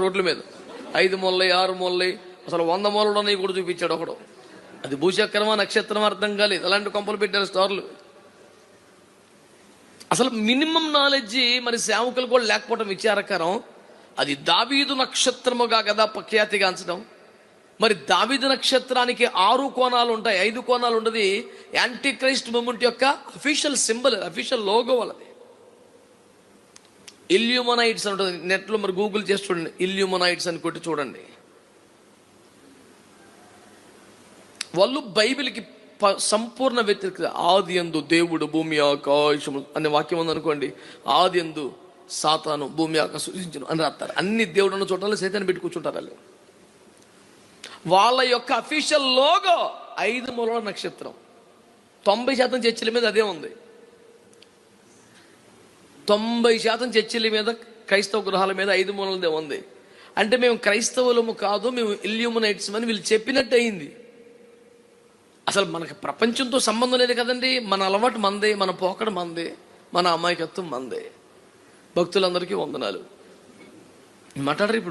రోడ్ల మీద. ఐదు మొల్లై ఆరు మొల్లై అసలు వంద మొలలు ఉన్నాయి కూడా చూపించాడు ఒకడు. అది భూచక్రమా నక్షత్రం అర్థం కాలేదు. అలాంటి కొంపలు పెట్టారు స్టార్లు. అసలు మినిమం నాలెడ్జ్ మరి సేవకులు కూడా లేకపోవడం విచారకరం. అది దావీదు నక్షత్రముగా కదా ప్రఖ్యాతిగాంచడం మరి దావీదు నక్షత్రానికి ఆరు కోణాలు ఉంటాయి. ఐదు కోణాలు ఉండదు. యాంటీ క్రైస్ట్ మూమెంట్ యొక్క అఫీషియల్ సింబల్ అఫీషియల్ లోగో వాళ్ళది. ఇల్యూమనైట్స్ అని ఉంటుంది. నెట్లో మరి గూగుల్ చేసి చూడండి. ఇల్యూమనైట్స్ అని కొట్టి చూడండి. వాళ్ళు బైబిల్కి ప- సంపూర్ణ వ్యతిరేక ఆది ఎందు దేవుడు భూమి ఆకాశము అనే వాక్యం ఉందనుకోండి ఆది ఎందు సాతాను భూమి ఆకాశం సూచించను అని రాస్తారు. అన్ని దేవుడు ఉన్న చోట్ల సైతాన్ని పెట్టి కూర్చుంటారు వాళ్ళు. వాళ్ళ యొక్క అఫీషియల్ లోగో ఐదు మూల నక్షత్రం. తొంభై శాతం చర్చిల మీద అదే ఉంది. తొంభై శాతం చర్చిల మీద క్రైస్తవ గృహాల మీద ఐదు మూలలదే ఉంది. అంటే మేము క్రైస్తవులము కాదు మేము ఇల్యూమినైట్స్ అని వీళ్ళు చెప్పినట్టు అయింది అసలు మనకి ప్రపంచంతో సంబంధం లేదు కదండి. మన అలవాటు మందే మన పోకడ మందే మన అమాయకత్వం మందే. భక్తులందరికీ వందనాలు. మాట్లాడరు ఇప్పుడు.